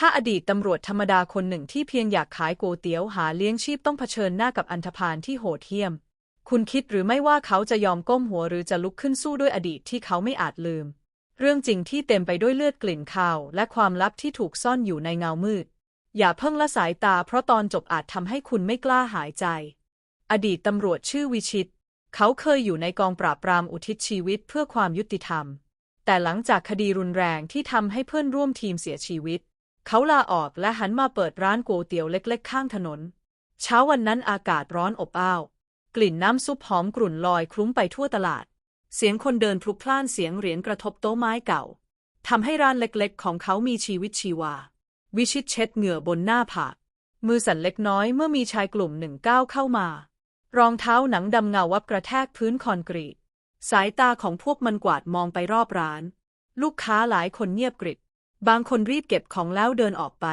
ถ้าอดีตตำรวจธรรมดาคนหนึ่งที่เพียงอยากขายโกวยเตี๋ยวหาเลี้ยงชีพต้องเผชิญหน้ากับอันธพาลที่โหดเหี้ยม คุณคิดหรือไม่ว่าเขาจะยอมก้มหัวหรือจะลุกขึ้นสู้ด้วยอดีตที่เขาไม่อาจลืม เรื่องจริงที่เต็มไปด้วยเลือดกลิ่นคาว และความลับที่ถูกซ่อนอยู่ในเงามืด อย่าเพิ่งละสายตาเพราะตอนจบอาจทำให้คุณไม่กล้าหายใจ อดีตตำรวจชื่อวิชิต เขาเคยอยู่ในกองปราบปรามอุทิศชีวิตเพื่อความยุติธรรม แต่หลังจากคดีรุนแรงที่ทำให้เพื่อนร่วมทีมเสียชีวิต เขาลาออกและหันมาเปิดร้านก๋วยเตี๋ยวเล็กๆ ข้างถนน เช้าวันนั้นอากาศร้อนอบอ้าว กลิ่นน้ำซุปหอมกรุ่นลอยคลุ้งไปทั่วตลาด เสียงคนเดินพลุกพล่านเสียงเหรียญกระทบโต๊ะไม้เก่าทำให้ร้านเล็กๆ ของเขามีชีวิตชีวา วิชิตเช็ดเหงื่อบนหน้าผาก มือสั่นเล็กน้อยเมื่อมีชายกลุ่มหนึ่งก้าวเข้ามา รองเท้าหนังดำเงาวับกระแทกพื้นคอนกรีต สายตาของพวกมันกวาดมองไปรอบร้าน ลูกค้าหลายคนเงียบกริบ บางคนรีบเก็บของแล้วเดินออกไป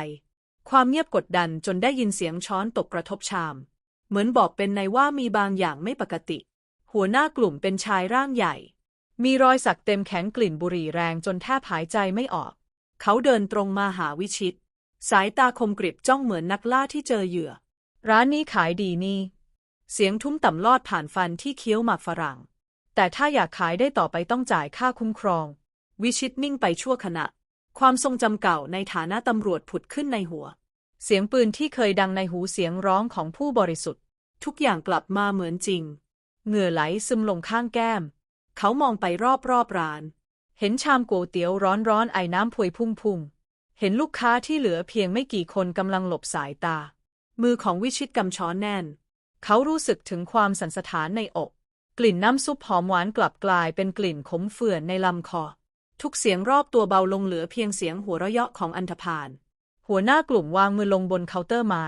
ความเงียบกดดันจนได้ยินเสียงช้อนตกกระทบชาม เหมือนบอกเป็นในว่ามีบางอย่างไม่ปกติ หัวหน้ากลุ่มเป็นชายร่างใหญ่ มีรอยสักเต็มแขนกลิ่นบุหรี่แรงจนแทบหายใจไม่ออก เขาเดินตรงมาหาวิชิต สายตาคมกริบจ้องเหมือนนักล่าที่เจอเหยื่อ ร้านนี้ขายดีนี่ เสียงทุ้มต่ำลอดผ่านฟันที่เคี้ยวหมากฝรั่ง แต่ถ้าอยากขายได้ต่อไปต้องจ่ายค่าคุ้มครอง วิชิตนิ่งไปชั่วขณะ ความทรงจำเก่าในฐานะตำรวจผุดขึ้นในหัว เสียงปืนที่เคยดังในหูเสียงร้องของผู้บริสุทธิ์ ทุกอย่างกลับมาเหมือนจริง เหงื่อไหลซึมลงข้างแก้ม เขามองไปรอบรอบร้าน เห็นชามก๋วยเตี๋ยวร้อนร้อนๆไอ้น้ำพวยพุ่งพุ่งๆ เห็นลูกค้าที่เหลือเพียงไม่กี่คนกำลังหลบสายตา มือของวิชิตกำช้อนแน่น เขารู้สึกถึงความสันสถานในอก กลิ่นน้ำซุปหอมหวานกลับกลายเป็นกลิ่นขมเฝื่อนในลำคอ ทุกเสียงรอบตัวเบาลงเหลือเพียงเสียงหัวเราะเยาะของอันธพาล หัวหน้ากลุ่มวางมือลงบนเคาน์เตอร์ไม้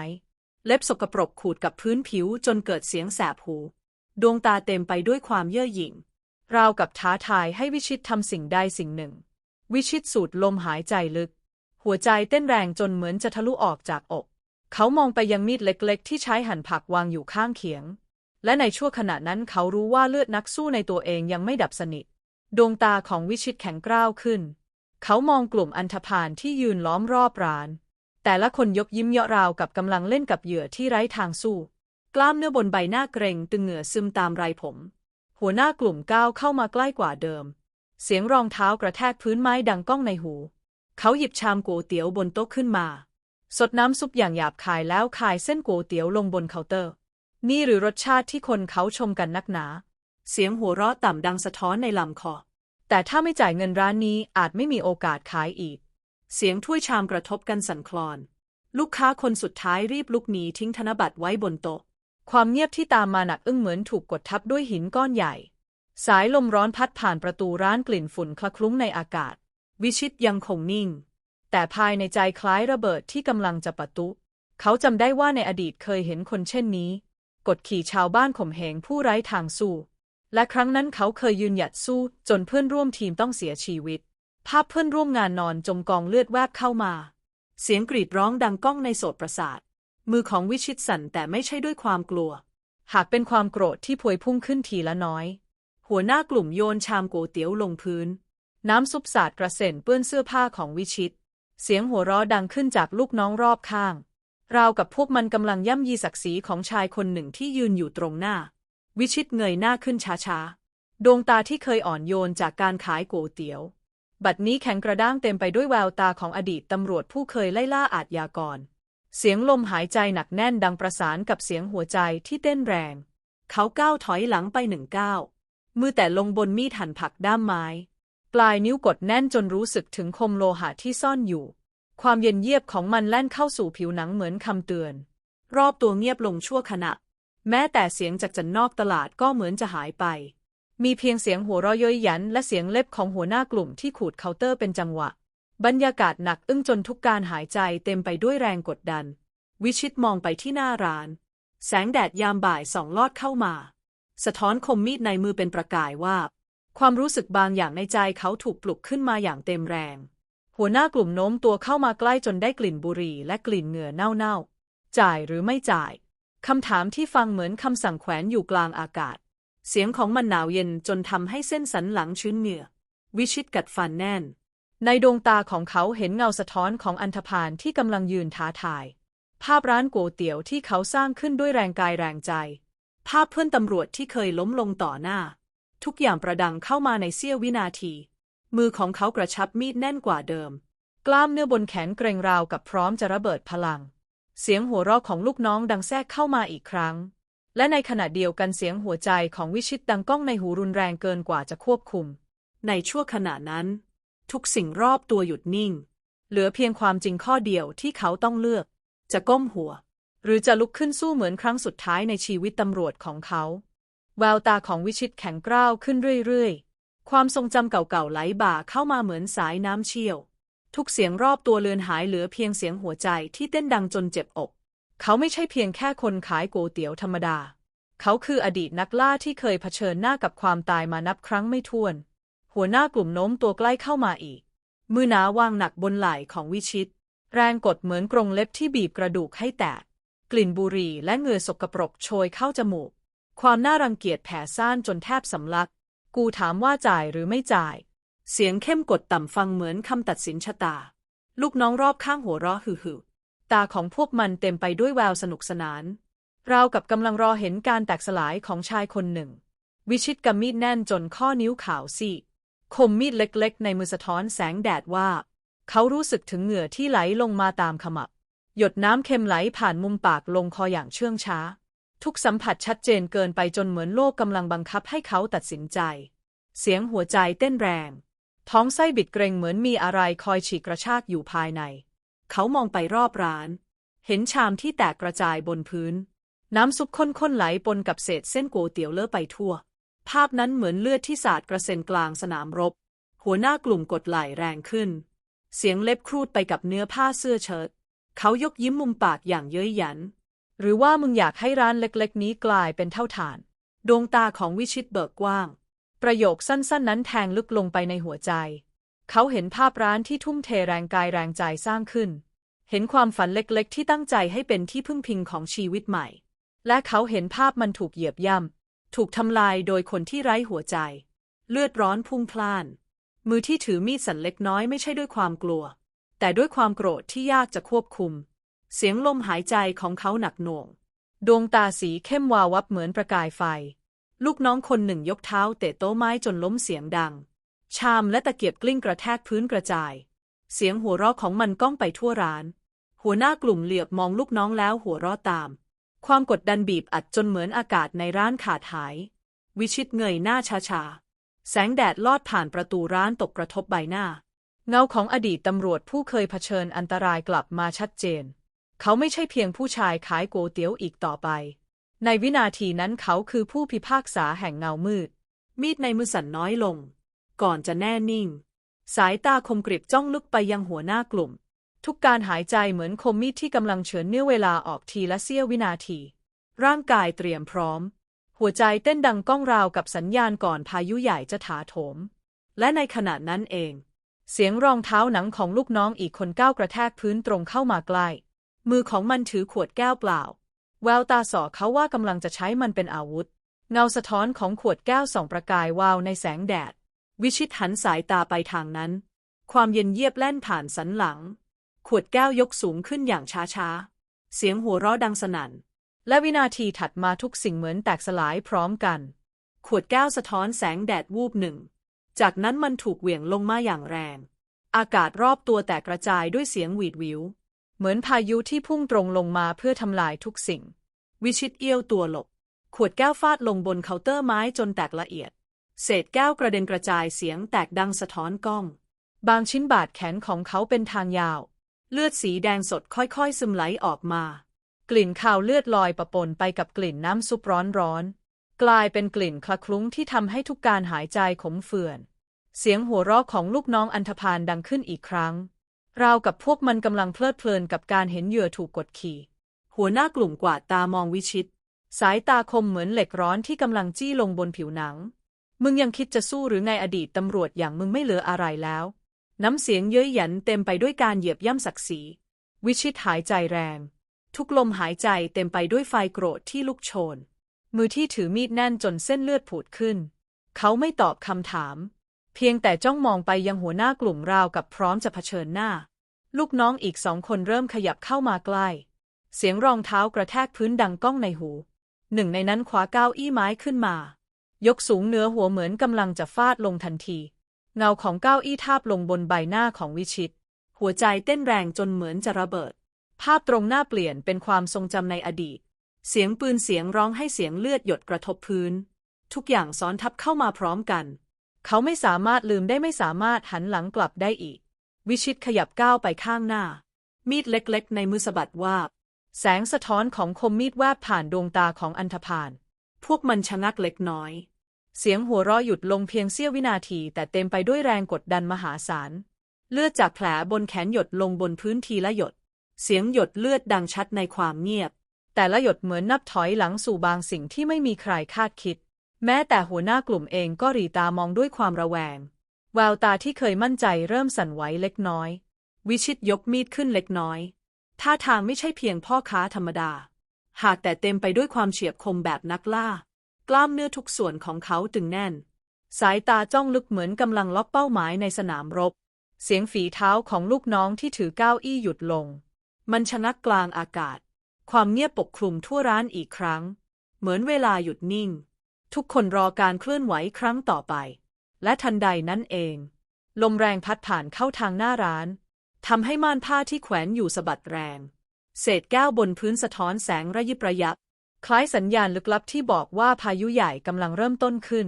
เล็บสกปรกขูดกับพื้นผิวจนเกิดเสียงแสบหู ดวงตาเต็มไปด้วยความเย่อหยิ่ง ราวกับท้าทายให้วิชิตทำสิ่งใดสิ่งหนึ่ง วิชิตสูดลมหายใจลึก หัวใจเต้นแรงจนเหมือนจะทะลุออกจากอก เขามองไปยังมีดเล็กๆ ที่ใช้หั่นผักวางอยู่ข้างเขียง และในชั่วขณะนั้นเขารู้ว่าเลือดนักสู้ในตัวเองยังไม่ดับสนิท ดวงตาของวิชิตแข็งกร้าวขึ้น เขามองกลุ่มอันธพาลที่ยืนล้อมรอบร้าน แต่ละคนยกยิ้มเยาะราวกับกำลังเล่นกับเหยื่อที่ไร้ทางสู้ กล้ามเนื้อบนใบหน้าเกรงตึงเหงื่อซึมตามไรผม หัวหน้ากลุ่มก้าวเข้ามาใกล้กว่าเดิม เสียงรองเท้ากระแทกพื้นไม้ดังก้องในหู เขาหยิบชามก๋วยเตี๋ยวบนโต๊ะขึ้นมา สดน้ำซุปอย่างหยาบคายแล้วคายเส้นก๋วยเตี๋ยวลงบนเคาน์เตอร์ นี่หรือรสชาติที่คนเขาชมกันนักหนา เสียงหัวเราะต่ำดังสะท้อนในลำคอ แต่ถ้าไม่จ่ายเงินร้านนี้อาจไม่มีโอกาสขายอีก เสียงถ้วยชามกระทบกันสั่นคลอน ลูกค้าคนสุดท้ายรีบลุกหนีทิ้งธนบัตรไว้บนโต๊ะ ความเงียบที่ตามมาหนักอึ้งเหมือนถูกกดทับด้วยหินก้อนใหญ่ สายลมร้อนพัดผ่านประตูร้านกลิ่นฝุ่นคละคลุ้งในอากาศ วิชิตยังคงนิ่ง แต่ภายในใจคล้ายระเบิดที่กำลังจะปะตุเขาจำได้ว่าในอดีตเคยเห็นคนเช่นนี้ กดขี่ชาวบ้านข่มเหงผู้ไร้ทางสู้ และครั้งนั้นเขาเคยยืนหยัดสู้จนเพื่อนร่วมทีมต้องเสียชีวิต ภาพเพื่อนร่วมงานนอนจมกองเลือดแวบเข้ามา เสียงกรีดร้องดังก้องในโสตประสาท มือของวิชิตสั่นแต่ไม่ใช่ด้วยความกลัว หากเป็นความโกรธที่พวยพุ่งขึ้นทีละน้อย หัวหน้ากลุ่มโยนชามก๋วยเตี๋ยวลงพื้น น้ำซุปสาดกระเซ็นเปื้อนเสื้อผ้าของวิชิต เสียงหัวเราะดังขึ้นจากลูกน้องรอบข้าง ราวกับพวกมันกำลังย่ำยีศักดิ์ศรีของชายคนหนึ่งที่ยืนอยู่ตรงหน้า วิชิตเงยหน้าขึ้นช้าๆ ดวงตาที่เคยอ่อนโยนจากการขายก๋วยเตี๋ยว บัดนี้แข็งกระด้างเต็มไปด้วยแววตาของอดีตตำรวจผู้เคยไล่ล่าอาทยากร เสียงลมหายใจหนักแน่นดังประสานกับเสียงหัวใจที่เต้นแรง เขาก้าวถอยหลังไปหนึ่งก้าวมือแต่ลงบนมีดหั่นผักด้ามไม้ ปลายนิ้วกดแน่นจนรู้สึกถึงคมโลหะที่ซ่อนอยู่ ความเย็นเยียบของมันแล่นเข้าสู่ผิวหนังเหมือนคำเตือน รอบตัวเงียบลงชั่วขณะ แม้แต่เสียงจากจันนอกตลาดก็เหมือนจะหายไป มีเพียงเสียงหัวเราะเย้ยหยัน และเสียงเล็บของหัวหน้ากลุ่มที่ขูดเคาน์เตอร์เป็นจังหวะ บรรยากาศหนักอึ้งจนทุกการหายใจเต็มไปด้วยแรงกดดัน วิชิตมองไปที่หน้าร้าน แสงแดดยามบ่ายส่องลอดเข้ามา สะท้อนคมมีดในมือเป็นประกายว่าบความรู้สึกบางอย่างในใจเขาถูกปลุกขึ้นมาอย่างเต็มแรง หัวหน้ากลุ่มโน้มตัวเข้ามาใกล้จนได้กลิ่นบุหรี่และกลิ่นเหงื่อเน่าๆ จ่ายหรือไม่จ่าย คำถามที่ฟังเหมือนคำสั่งแขวนอยู่กลางอากาศ เสียงของมันหนาวเย็นจนทำให้เส้นสันหลังชื้นเหงื่อ วิชิตกัดฟันแน่น ในดวงตาของเขาเห็นเงาสะท้อนของอันธพาลที่กำลังยืนท้าทาย ภาพร้านก๋วยเตี๋ยวที่เขาสร้างขึ้นด้วยแรงกายแรงใจ ภาพเพื่อนตำรวจที่เคยล้มลงต่อหน้า ทุกอย่างประดังเข้ามาในเสี้ยววินาที มือของเขากระชับมีดแน่นกว่าเดิม กล้ามเนื้อบนแขนเกรงราวกับพร้อมจะระเบิดพลัง เสียงหัวเราะของลูกน้องดังแทรกเข้ามาอีกครั้ง และในขณะเดียวกันเสียงหัวใจของวิชิตดังก้องในหูรุนแรงเกินกว่าจะควบคุม ในชั่วขณะนั้น ทุกสิ่งรอบตัวหยุดนิ่ง เหลือเพียงความจริงข้อเดียวที่เขาต้องเลือก จะก้มหัว หรือจะลุกขึ้นสู้เหมือนครั้งสุดท้ายในชีวิตตำรวจของเขา แววตาของวิชิตแข็งกร้าวขึ้นเรื่อยๆ ความทรงจำเก่าๆไหลบ่าเข้ามาเหมือนสายน้ำเชี่ยว ทุกเสียงรอบตัวเลือนหายเหลือเพียงเสียงหัวใจที่เต้นดังจนเจ็บอก เขาไม่ใช่เพียงแค่คนขายก๋วยเตี๋ยวธรรมดา เขาคืออดีตนักล่าที่เคยเผชิญหน้ากับความตายมานับครั้งไม่ถ้วน หัวหน้ากลุ่มโน้มตัวใกล้เข้ามาอีก มือหนาวางหนักบนไหล่ของวิชิต แรงกดเหมือนกรงเล็บที่บีบกระดูกให้แตก กลิ่นบุหรี่และเหงื่อสกปรกโชยเข้าจมูก ความน่ารังเกียจแผ่ซ่านจนแทบสำลัก กูถามว่าจ่ายหรือไม่จ่าย เสียงเข้มกดต่ำฟังเหมือนคำตัดสินชะตา ลูกน้องรอบข้างหัวเราะหึ่ๆตาของพวกมันเต็มไปด้วยแววสนุกสนาน ราวกับกำลังรอเห็นการแตกสลายของชายคนหนึ่ง วิชิตกำมีดแน่นจนข้อนิ้วขาวซีคมมีดเล็กๆ ในมือสะท้อนแสงแดดว่า เขารู้สึกถึงเหงื่อที่ไหลลงมาตามขมับ หยดน้ำเค็มไหลผ่านมุมปากลงคออย่างเชื่องช้า ทุกสัมผัสชัดเจนเกินไปจนเหมือนโลกกำลังบังคับให้เขาตัดสินใจ เสียงหัวใจเต้นแรง ท้องไส้บิดเกรงเหมือนมีอะไรคอยฉีกกระชากอยู่ภายใน เขามองไปรอบร้าน เห็นชามที่แตกกระจายบนพื้น น้ำซุปข้นๆไหลปนกับเศษเส้นก๋วยเตี๋ยวเลอะไปทั่ว ภาพนั้นเหมือนเลือดที่สาดกระเซ็นกลางสนามรบ หัวหน้ากลุ่มกดไหลแรงขึ้น เสียงเล็บครูดไปกับเนื้อผ้าเสื้อเชิ้ตเขายกยิ้มมุมปากอย่างเย้ยหยัน หรือว่ามึงอยากให้ร้านเล็กๆ นี้กลายเป็นเท่าฐาน ดวงตาของวิชิตเบิกกว้าง ประโยคสั้นๆ นั้นแทงลึกลงไปในหัวใจ เขาเห็นภาพร้านที่ทุ่มเทแรงกายแรงใจสร้างขึ้น เห็นความฝันเล็กๆ ที่ตั้งใจให้เป็นที่พึ่งพิงของชีวิตใหม่ และเขาเห็นภาพมันถูกเหยียบย่ำ ถูกทำลายโดยคนที่ไร้หัวใจ เลือดร้อนพุ่งพล่าน มือที่ถือมีดสั่นเล็กน้อยไม่ใช่ด้วยความกลัว แต่ด้วยความโกรธที่ยากจะควบคุม เสียงลมหายใจของเขาหนักหน่วง ดวงตาสีเข้มวาววับเหมือนประกายไฟ ลูกน้องคนหนึ่งยกเท้าเตะโต๊ะไม้จนล้มเสียงดัง ชามและตะเกียบกลิ้งกระแทกพื้นกระจาย เสียงหัวเราะของมันก้องไปทั่วร้าน หัวหน้ากลุ่มเหลือบมองลูกน้องแล้วหัวเราะตาม ความกดดันบีบอัดจนเหมือนอากาศในร้านขาดหาย วิชิตเงยหน้าช้าๆ แสงแดดลอดผ่านประตูร้านตกกระทบใบหน้า เงาของอดีตตำรวจผู้เคยเผชิญอันตรายกลับมาชัดเจน เขาไม่ใช่เพียงผู้ชายขายโกเตี๋ยวอีกต่อไป ในวินาทีนั้นเขาคือผู้พิพากษาแห่งเงามืด มีดในมือสั่นน้อยลง ก่อนจะแน่นิ่ง สายตาคมกริบจ้องลึกไปยังหัวหน้ากลุ่ม ทุกการหายใจเหมือนคมมีดที่กำลังเฉือนเนื้อเวลาออกทีละเสี้ยววินาที ร่างกายเตรียมพร้อม หัวใจเต้นดังก้องราวกับสัญญาณก่อนพายุใหญ่จะถาโถม และในขณะนั้นเอง เสียงรองเท้าหนังของลูกน้องอีกคนก้าวกระแทกพื้นตรงเข้ามาใกล้มือของมันถือขวดแก้วเปล่า แววตาสอเขาว่ากำลังจะใช้มันเป็นอาวุธ เงาสะท้อนของขวดแก้วส่องประกายวาวในแสงแดด วิชิตหันสายตาไปทางนั้น ความเย็นเยียบแล่นผ่านสันหลัง ขวดแก้วยกสูงขึ้นอย่างช้าๆ เสียงหัวเราะดังสนั่น และวินาทีถัดมาทุกสิ่งเหมือนแตกสลายพร้อมกัน ขวดแก้วสะท้อนแสงแดดวูบหนึ่ง จากนั้นมันถูกเหวี่ยงลงมาอย่างแรง อากาศรอบตัวแตกกระจายด้วยเสียงหวีดหวิว เหมือนพายุที่พุ่งตรงลงมาเพื่อทำลายทุกสิ่ง วิชิตเอี้ยวตัวหลบ ขวดแก้วฟาดลงบนเคาน์เตอร์ไม้จนแตกละเอียด เศษแก้วกระเด็นกระจายเสียงแตกดังสะท้อนกล้อง บางชิ้นบาดแขนของเขาเป็นทางยาว เลือดสีแดงสดค่อยๆ ซึมไหลออกมา กลิ่นคาวเลือดลอยปะปนไปกับกลิ่นน้ำซุปร้อนๆกลายเป็นกลิ่นคละคลุ้งที่ทำให้ทุกการหายใจขมเขื่อน เสียงหัวเราะของลูกน้องอันธพาลดังขึ้นอีกครั้ง ราวกับพวกมันกำลังเพลิดเพลินกับการเห็นเหยื่อถูกกดขี่ หัวหน้ากลุ่มกวาดตามองวิชิต สายตาคมเหมือนเหล็กร้อนที่กำลังจี้ลงบนผิวหนัง มึงยังคิดจะสู้หรือไงอดีตตำรวจอย่างมึงไม่เหลืออะไรแล้ว น้ำเสียงเย้ยหยันเต็มไปด้วยการเหยียบย่ำศักดิ์ศรี วิชิตหายใจแรง ทุกลมหายใจเต็มไปด้วยไฟโกรธที่ลุกโชน มือที่ถือมีดแน่นจนเส้นเลือดผุดขึ้น เขาไม่ตอบคำถาม เพียงแต่จ้องมองไปยังหัวหน้ากลุ่มราวกับพร้อมจะเผชิญหน้า ลูกน้องอีกสองคนเริ่มขยับเข้ามาใกล้ เสียงรองเท้ากระแทกพื้นดังก้องในหู หนึ่งในนั้นคว้าเก้าอี้ไม้ขึ้นมา ยกสูงเหนือหัวเหมือนกำลังจะฟาดลงทันที เงาของเก้าอี้ทาบลงบนใบหน้าของวิชิต หัวใจเต้นแรงจนเหมือนจะระเบิด ภาพตรงหน้าเปลี่ยนเป็นความทรงจำในอดีต เสียงปืนเสียงร้องให้เสียงเลือดหยดกระทบพื้น ทุกอย่างซ้อนทับเข้ามาพร้อมกัน เขาไม่สามารถลืมได้ไม่สามารถหันหลังกลับได้อีก วิชิตขยับก้าวไปข้างหน้า มีดเล็กๆ ในมือสะบัดวาบ แสงสะท้อนของคมมีดแวบผ่านดวงตาของอันธพาลพวกมันชะงักเล็กน้อย เสียงหัวเราะหยุดลงเพียงเสี้ยววินาที แต่เต็มไปด้วยแรงกดดันมหาศาลเลือดจากแผลบนแขนหยดลงบนพื้นทีละหยด เสียงหยดเลือดดังชัดในความเงียบ แต่ละหยดเหมือนนับถอยหลังสู่บางสิ่งที่ไม่มีใครคาดคิด แม้แต่หัวหน้ากลุ่มเองก็รีตามองด้วยความระแวง แววตาที่เคยมั่นใจเริ่มสั่นไหวเล็กน้อย วิชิตยกมีดขึ้นเล็กน้อย ท่าทางไม่ใช่เพียงพ่อค้าธรรมดา หากแต่เต็มไปด้วยความเฉียบคมแบบนักล่า กล้ามเนื้อทุกส่วนของเขาตึงแน่น สายตาจ้องลึกเหมือนกำลังล็อกเป้าหมายในสนามรบ เสียงฝีเท้าของลูกน้องที่ถือก้าวอี้หยุดลง มันชะงักกลางอากาศ ความเงียบปกคลุมทั่วร้านอีกครั้ง เหมือนเวลาหยุดนิ่ง ทุกคนรอการเคลื่อนไหวครั้งต่อไป และทันใดนั้นเอง ลมแรงพัดผ่านเข้าทางหน้าร้านทำให้ม่านผ้าที่แขวนอยู่สะบัดแรง เศษแก้วบนพื้นสะท้อนแสงระยิบระยับ คล้ายสัญญาณลึกลับที่บอกว่าพายุใหญ่กำลังเริ่มต้นขึ้น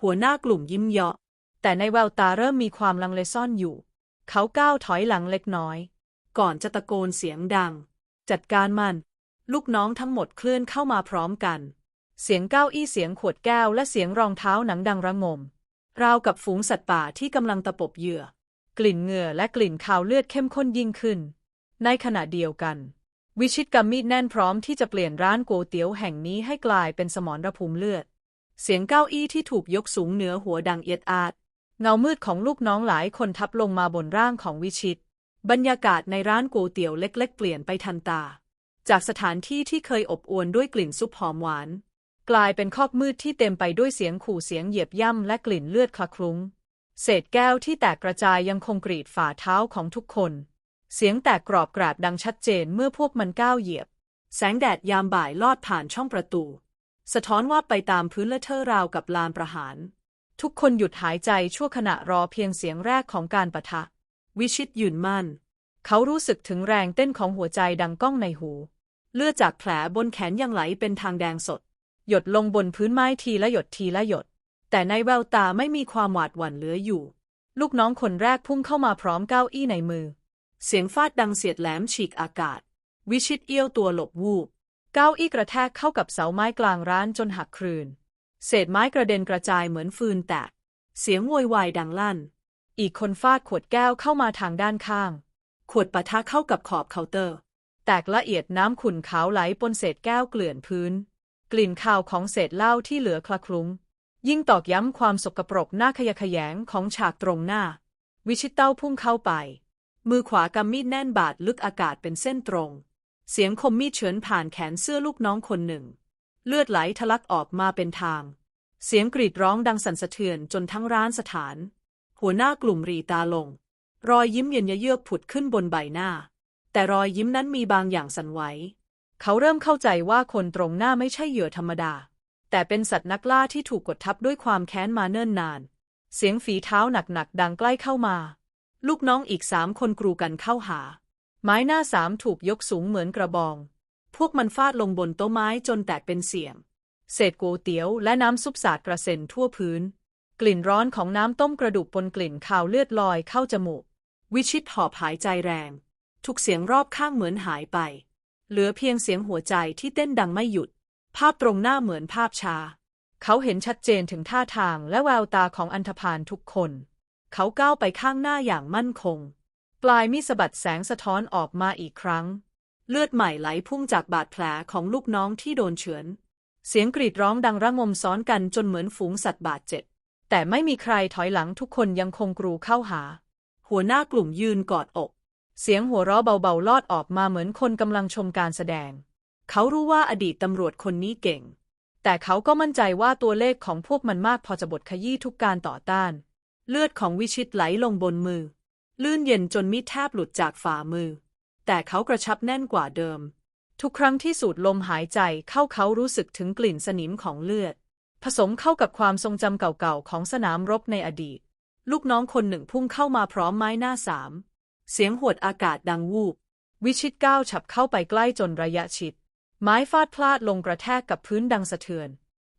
หัวหน้ากลุ่มยิ้มเยาะ แต่ในแววตาเริ่มมีความลังเลซ่อนอยู่ เขาก้าวถอยหลังเล็กน้อย ก่อนจะตะโกนเสียงดัง จัดการมัน ลูกน้องทั้งหมดเคลื่อนเข้ามาพร้อมกัน เสียงเก้าอี้เสียงขวดแก้วและเสียงรองเท้าหนังดังระงม ราวกับฝูงสัตว์ป่าที่กำลังตะปบเหยื่อ กลิ่นเหงื่อและกลิ่นคาวเลือดเข้มข้นยิ่งขึ้น ในขณะเดียวกัน วิชิตกำมีดแน่นพร้อมที่จะเปลี่ยนร้านโกวยเตี๋ยวแห่งนี้ให้กลายเป็นสมรภูมิเลือด เสียงเก้าอี้ที่ถูกยกสูงเหนือหัวดังเอียดอาด เงามืดของลูกน้องหลายคนทับลงมาบนร่างของวิชิต บรรยากาศในร้านโกวยเตี๋ยวเล็ก ๆ เปลี่ยนไปทันตา จากสถานที่ที่เคยอบอวลด้วยกลิ่นซุปหอมหวาน กลายเป็นคอกมืดที่เต็มไปด้วยเสียงขู่เสียงเหยียบย่ำและกลิ่นเลือดคละคลุ้ง เศษแก้วที่แตกกระจายยังคงกรีดฝ่าเท้าของทุกคน เสียงแตกกรอบกราดดังชัดเจนเมื่อพวกมันก้าวเหยียบ แสงแดดยามบ่ายลอดผ่านช่องประตู สะท้อนว่าไปตามพื้นละเทอะราวกับลานประหาร ทุกคนหยุดหายใจชั่วขณะรอเพียงเสียงแรกของการปะทะ วิชิตยืนมั่น เขารู้สึกถึงแรงเต้นของหัวใจดังก้องในหู เลือดจากแผลบนแขนยังไหลเป็นทางแดงสด หยดลงบนพื้นไม้ทีละหยดทีละหยด แต่ในแววตาไม่มีความหวาดหวั่นเหลืออยู่ ลูกน้องคนแรกพุ่งเข้ามาพร้อมเก้าอี้ในมือ เสียงฟาดดังเสียดแหลมฉีกอากาศ วิชิตเอี้ยวตัวหลบวูบเก้าอี้กระแทกเข้ากับเสาไม้กลางร้านจนหักครืน เศษไม้กระเด็นกระจายเหมือนฟืนแตก เสียงโวยวายดังลั่น อีกคนฟาดขวดแก้วเข้ามาทางด้านข้าง ขวดปะทะเข้ากับขอบเคาน์เตอร์ แตกละเอียดน้ำขุ่นขาวไหลปนเศษแก้วเกลื่อนพื้น กลิ่นคาวของเศษเหล้าที่เหลือคละคลุ้ง ยิ่งตอกย้ำความสกปรกหน้าขยะแขยงของฉากตรงหน้า วิชิตเต้าพุ่งเข้าไป มือขวากำมีดแน่นบาดลึกอากาศเป็นเส้นตรง เสียงคมมีดเฉือนผ่านแขนเสื้อลูกน้องคนหนึ่ง เลือดไหลทะลักออกมาเป็นทาง เสียงกรีดร้องดังสั่นสะเทือนจนทั้งร้านสถาน หัวหน้ากลุ่มรีตาลง รอยยิ้มเย็นเยือกผุดขึ้นบนใบหน้า แต่รอยยิ้มนั้นมีบางอย่างสั่นไหว เขาเริ่มเข้าใจว่าคนตรงหน้าไม่ใช่เหยื่อธรรมดา แต่เป็นสัตว์นักล่าที่ถูกกดทับด้วยความแค้นมาเนิ่นนาน เสียงฝีเท้าหนักๆดังใกล้เข้ามา ลูกน้องอีกสามคนกรูกันเข้าหา ไม้หน้าสามถูกยกสูงเหมือนกระบอง พวกมันฟาดลงบนโต๊ะไม้จนแตกเป็นเสียง เศษโกวเตี๋ยวและน้ำซุปสาดกระเซ็นทั่วพื้น กลิ่นร้อนของน้ำต้มกระดูกปนกลิ่นคาวเลือดลอยเข้าจมูก วิชิตหอบหายใจแรง ทุกเสียงรอบข้างเหมือนหายไป เหลือเพียงเสียงหัวใจที่เต้นดังไม่หยุด ภาพตรงหน้าเหมือนภาพชา เขาเห็นชัดเจนถึงท่าทางและแววตาของอันธพาลทุกคน เขาก้าวไปข้างหน้าอย่างมั่นคง ปลายมีสบัดแสงสะท้อนออกมาอีกครั้ง เลือดใหม่ไหลพุ่งจากบาดแผลของลูกน้องที่โดนเฉือน เสียงกรีดร้องดังระงมซ้อนกันจนเหมือนฝูงสัตว์บาดเจ็บ แต่ไม่มีใครถอยหลังทุกคนยังคงกรูเข้าหา หัวหน้ากลุ่มยืนกอดอก เสียงหัวเราะเบาๆ ลอดออกมาเหมือนคนกำลังชมการแสดง เขารู้ว่าอดีตตำรวจคนนี้เก่ง แต่เขาก็มั่นใจว่าตัวเลขของพวกมันมากพอจะบดขยี้ทุกการต่อต้าน เลือดของวิชิตไหลลงบนมือ ลื่นเย็นจนมีดแทบหลุดจากฝ่ามือ แต่เขากระชับแน่นกว่าเดิม ทุกครั้งที่สูดลมหายใจเข้าเขารู้สึกถึงกลิ่นสนิมของเลือด ผสมเข้ากับความทรงจำเก่าๆของสนามรบในอดีต ลูกน้องคนหนึ่งพุ่งเข้ามาพร้อมไม้หน้าสาม เสียงหวดอากาศดังวูบ วิชิตก้าวฉับเข้าไปใกล้จนระยะชิด ไม้ฟาดพลาดลงกระแทกกับพื้นดังสะเทือน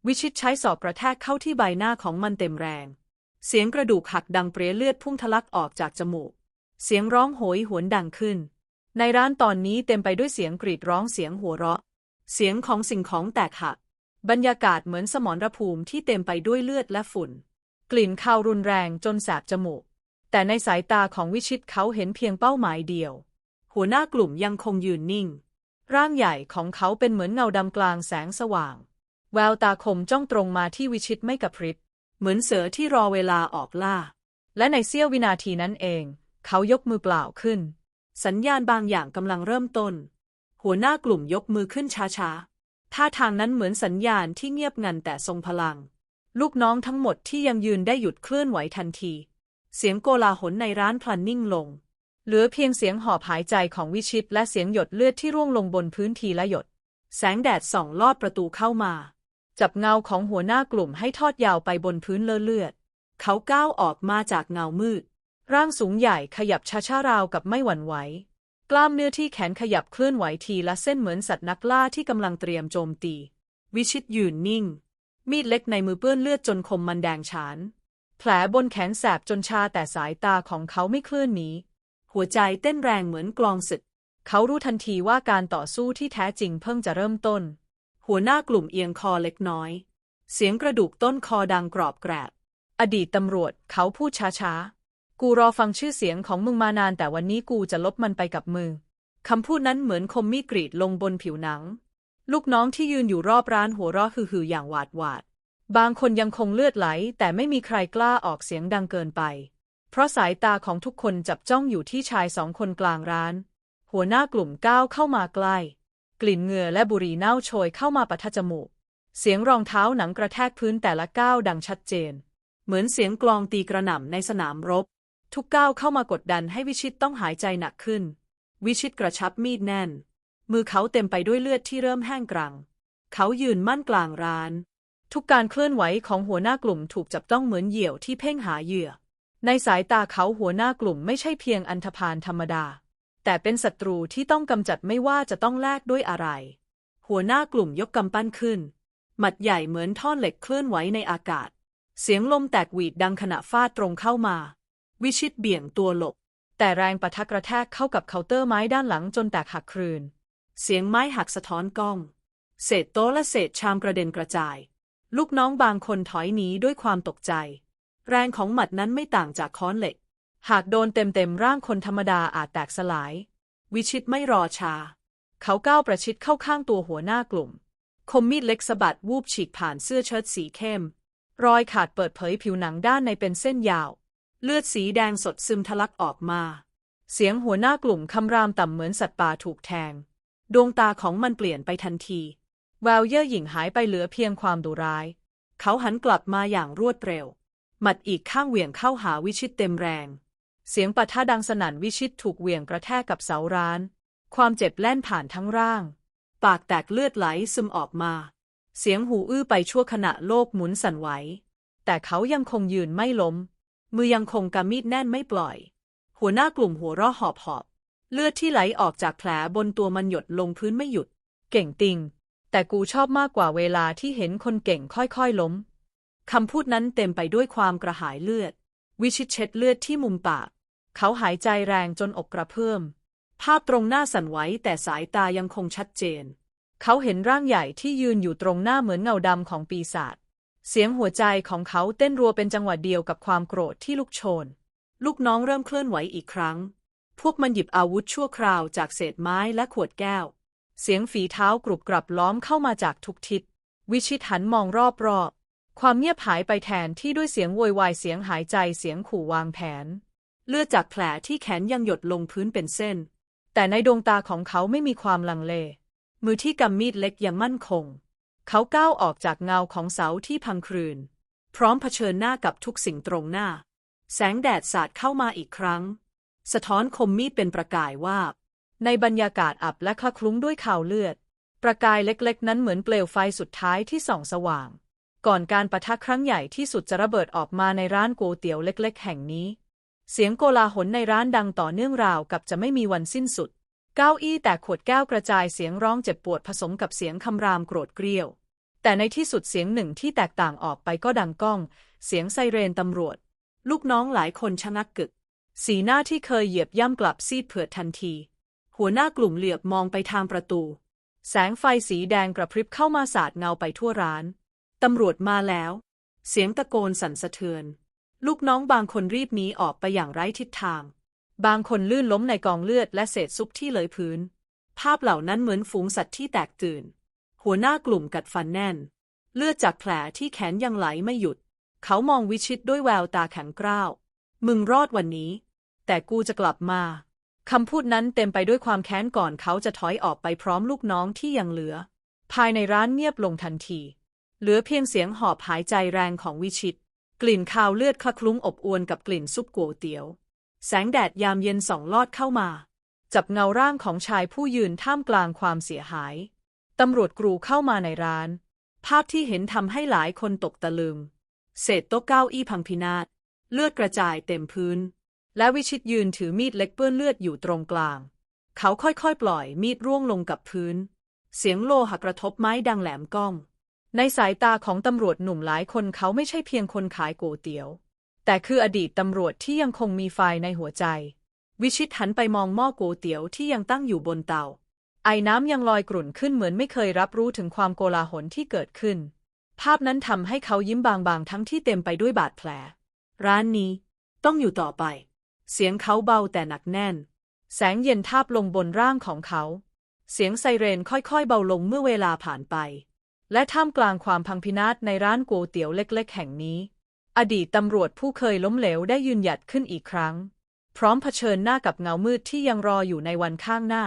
วิชิตใช้ศอกกระแทกเข้าที่ใบหน้าของมันเต็มแรง เสียงกระดูกหักดังเปรี้ยเลือดพุ่งทะลักออกจากจมูก เสียงร้องโหยหวนดังขึ้น ในร้านตอนนี้เต็มไปด้วยเสียงกรีดร้องเสียงหัวเราะ เสียงของสิ่งของแตกหัก บรรยากาศเหมือนสมรภูมิที่เต็มไปด้วยเลือดและฝุ่น กลิ่นคาวรุนแรงจนแสบจมูก แต่ในสายตาของวิชิตเขาเห็นเพียงเป้าหมายเดียว หัวหน้ากลุ่มยังคงยืนนิ่ง ร่างใหญ่ของเขาเป็นเหมือนเงาดำกลางแสงสว่าง แววตาคมจ้องตรงมาที่วิชิตไม่กระพริบ เหมือนเสือที่รอเวลาออกล่า และในเสี้ยววินาทีนั้นเอง เขายกมือเปล่าขึ้น สัญญาณบางอย่างกำลังเริ่มต้น หัวหน้ากลุ่มยกมือขึ้นช้าๆ ท่าทางนั้นเหมือนสัญญาณที่เงียบงันแต่ทรงพลัง ลูกน้องทั้งหมดที่ยังยืนได้หยุดเคลื่อนไหวทันที เสียงโกลาหลในร้านพลันนิ่งลง เหลือเพียงเสียงหอบหายใจของวิชิตและเสียงหยดเลือดที่ร่วงลงบนพื้นทีละหยด แสงแดดส่องลอดประตูเข้ามา จับเงาของหัวหน้ากลุ่มให้ทอดยาวไปบนพื้นเลอะเลือด เขาก้าวออกมาจากเงามืด ร่างสูงใหญ่ขยับช้าๆราวกับไม่หวั่นไหว กล้ามเนื้อที่แขนขยับเคลื่อนไหวทีละเส้นเหมือนสัตว์นักล่าที่กำลังเตรียมโจมตี วิชิตยืนนิ่ง มีดเล็กในมือเปื้อนเลือดจนคมมันแดงฉาน แผลบนแขนแสบจนชาแต่สายตาของเขาไม่เคลื่อนหนี หัวใจเต้นแรงเหมือนกลองศึก เขารู้ทันทีว่าการต่อสู้ที่แท้จริงเพิ่งจะเริ่มต้น หัวหน้ากลุ่มเอียงคอเล็กน้อย เสียงกระดูกต้นคอดังกรอบแกรบ อดีตตำรวจเขาพูดช้าๆ กูรอฟังชื่อเสียงของมึงมานานแต่วันนี้กูจะลบมันไปกับมือ คำพูดนั้นเหมือนคมมีดกรีดลงบนผิวหนัง ลูกน้องที่ยืนอยู่รอบร้านหัวเราะฮือๆอย่างหวาดหวาด บางคนยังคงเลือดไหล แต่ไม่มีใครกล้าออกเสียงดังเกินไป เพราะสายตาของทุกคนจับจ้องอยู่ที่ชายสองคนกลางร้าน หัวหน้ากลุ่มก้าวเข้ามาใกล้ กลิ่นเหงื่อและบุหรี่เน่าโชยเข้ามาปะทะจมูก เสียงรองเท้าหนังกระแทกพื้นแต่ละก้าวดังชัดเจน เหมือนเสียงกลองตีกระหน่ำในสนามรบ ทุกก้าวเข้ามากดดันให้วิชิตต้องหายใจหนักขึ้น วิชิตกระชับมีดแน่น มือเขาเต็มไปด้วยเลือดที่เริ่มแห้งกรัง เขายืนมั่นกลางร้าน ทุกการเคลื่อนไหวของหัวหน้ากลุ่มถูกจับต้องเหมือนเหยี่ยวที่เพ่งหาเหยื่อ ในสายตาเขาหัวหน้ากลุ่มไม่ใช่เพียงอันธพาลธรรมดา แต่เป็นศัตรูที่ต้องกำจัดไม่ว่าจะต้องแลกด้วยอะไร หัวหน้ากลุ่มยกกำปั้นขึ้น หมัดใหญ่เหมือนท่อนเหล็กเคลื่อนไหวในอากาศ เสียงลมแตกหวีดดังขณะฟาดตรงเข้ามา วิชิตเบี่ยงตัวหลบ แต่แรงปะทะกระแทกเข้ากับเคาน์เตอร์ไม้ด้านหลังจนแตกหักครืน เสียงไม้หักสะท้อนกล้อง เศษโต๊ะและเศษชามกระเด็นกระจาย ลูกน้องบางคนถอยหนีด้วยความตกใจ แรงของหมัดนั้นไม่ต่างจากค้อนเหล็ก หากโดนเต็มๆร่างคนธรรมดาอาจแตกสลาย วิชิตไม่รอชา เขาก้าวประชิดเข้าข้างตัวหัวหน้ากลุ่ม คมมีดเล็กสะบัดวูบฉีกผ่านเสื้อเชิ้ตสีเข้ม รอยขาดเปิดเผยผิวหนังด้านในเป็นเส้นยาว เลือดสีแดงสดซึมทะลักออกมา เสียงหัวหน้ากลุ่มคำรามต่ำเหมือนสัตว์ป่าถูกแทง ดวงตาของมันเปลี่ยนไปทันที แววเย่อหยิ่งหายไปเหลือเพียงความดุร้าย เขาหันกลับมาอย่างรวดเร็ว หมัดอีกข้างเหวี่ยงเข้าหาวิชิตเต็มแรง เสียงปะทะดังสนั่นวิชิตถูกเหวี่ยงกระแทกกับเสาร้าน ความเจ็บแล่นผ่านทั้งร่าง ปากแตกเลือดไหลซึมออกมา เสียงหูอื้อไปชั่วขณะโลกหมุนสั่นไหว แต่เขายังคงยืนไม่ล้ม มือยังคงกำมีดแน่นไม่ปล่อย หัวหน้ากลุ่มหัวเราะหอบหอบ เลือดที่ไหลออกจากแผลบนตัวมันหยดลงพื้นไม่หยุด เก่งติง แต่กูชอบมากกว่าเวลาที่เห็นคนเก่งค่อยๆล้ม คำพูดนั้นเต็มไปด้วยความกระหายเลือด วิชิตเช็ดเลือดที่มุมปาก เขาหายใจแรงจนอกกระเพื่อม ภาพตรงหน้าสั่นไหวแต่สายตายังคงชัดเจน เขาเห็นร่างใหญ่ที่ยืนอยู่ตรงหน้าเหมือนเงาดำของปีศาจ เสียงหัวใจของเขาเต้นรัวเป็นจังหวะเดียวกับความโกรธที่ลุกโชน ลูกน้องเริ่มเคลื่อนไหวอีกครั้ง พวกมันหยิบอาวุธชั่วคราวจากเศษไม้และขวดแก้ว เสียงฝีเท้ากรุบกรับล้อมเข้ามาจากทุกทิศ วิชิตหันมองรอบๆ ความเงียบหายไปแทนที่ด้วยเสียงโวยวายเสียงหายใจเสียงขู่วางแผน เลือดจากแผลที่แขนยังหยดลงพื้นเป็นเส้น แต่ในดวงตาของเขาไม่มีความลังเล มือที่กำมีดเล็กยังมั่นคง เขาก้าวออกจากเงาของเสาที่พังครืน พร้อมเผชิญหน้ากับทุกสิ่งตรงหน้า แสงแดดสาดเข้ามาอีกครั้ง สะท้อนคมมีดเป็นประกายวาบ ในบรรยากาศอับและคละคลุ้งด้วยข่าวเลือด ประกายเล็กๆ นั้นเหมือนเปลวไฟสุดท้ายที่ส่องสว่าง ก่อนการประทะครั้งใหญ่ที่สุดจะระเบิดออกมาในร้านโกเตี๋ยวเล็ก ๆ แห่งนี้ เสียงโกลาหลในร้านดังต่อเนื่องราวกับจะไม่มีวันสิ้นสุด เก้าอี้แตกขวดแก้วกระจายเสียงร้องเจ็บปวดผสมกับเสียงคำรามโกรธเกรี้ยว แต่ในที่สุดเสียงหนึ่งที่แตกต่างออกไปก็ดังก้อง เสียงไซเรนตำรวจ ลูกน้องหลายคนชะงักกึก สีหน้าที่เคยเหยียบย่ำกลับซีดเผือดทันที หัวหน้ากลุ่มเหลือบมองไปทางประตู แสงไฟสีแดงกระพริบเข้ามาสาดเงาไปทั่วร้าน ตำรวจมาแล้ว เสียงตะโกนสั่นสะเทือน ลูกน้องบางคนรีบหนีออกไปอย่างไร้ทิศทาง บางคนลื่นล้มในกองเลือดและเศษซุปที่เหลยพื้น ภาพเหล่านั้นเหมือนฝูงสัตว์ที่แตกตื่น หัวหน้ากลุ่มกัดฟันแน่น เลือดจากแผลที่แขนยังไหลไม่หยุด เขามองวิชิตด้วยแววตาแข็งกร้าว มึงรอดวันนี้ แต่กูจะกลับมา คำพูดนั้นเต็มไปด้วยความแค้นก่อนเขาจะถอยออกไปพร้อมลูกน้องที่ยังเหลือ ภายในร้านเงียบลงทันที เหลือเพียงเสียงหอบหายใจแรงของวิชิต กลิ่นคาวเลือดคละคลุ้งอบอวนกับกลิ่นซุปก๋วยเตี๋ยว แสงแดดยามเย็นส่องลอดเข้ามา จับเงาร่างของชายผู้ยืนท่ามกลางความเสียหาย ตำรวจกรูเข้ามาในร้าน ภาพที่เห็นทำให้หลายคนตกตะลึง เศษโต๊ะเก้าอี้พังพินาศเลือดกระจายเต็มพื้น และวิชิตยืนถือมีดเล็กเปื้อนเลือดอยู่ตรงกลาง เขาค่อยๆ ปล่อยมีดร่วงลงกับพื้น เสียงโลหะกระทบไม้ดังแหลมก้อง ในสายตาของตำรวจหนุ่มหลายคนเขาไม่ใช่เพียงคนขายโกเตี๋ยว แต่คืออดีตตำรวจที่ยังคงมีไฟในหัวใจ วิชิตหันไปมองหม้อโกเตี๋ยวที่ยังตั้งอยู่บนเตา ไอ้น้ำยังลอยกรุ่นขึ้นเหมือนไม่เคยรับรู้ถึงความโกลาหลที่เกิดขึ้น ภาพนั้นทำให้เขายิ้มบางๆ ทั้งที่เต็มไปด้วยบาดแผล ร้านนี้ ต้องอยู่ต่อไป เสียงเขาเบาแต่หนักแน่น แสงเย็นทาบลงบนร่างของเขา เสียงไซเรนค่อยๆเบาลงเมื่อเวลาผ่านไป และท่ามกลางความพังพินาศในร้านก๋วยเตี๋ยวเล็กๆ แห่งนี้ อดีตตำรวจผู้เคยล้มเหลวได้ยืนหยัดขึ้นอีกครั้ง พร้อมเผชิญหน้ากับเงามืดที่ยังรออยู่ในวันข้างหน้า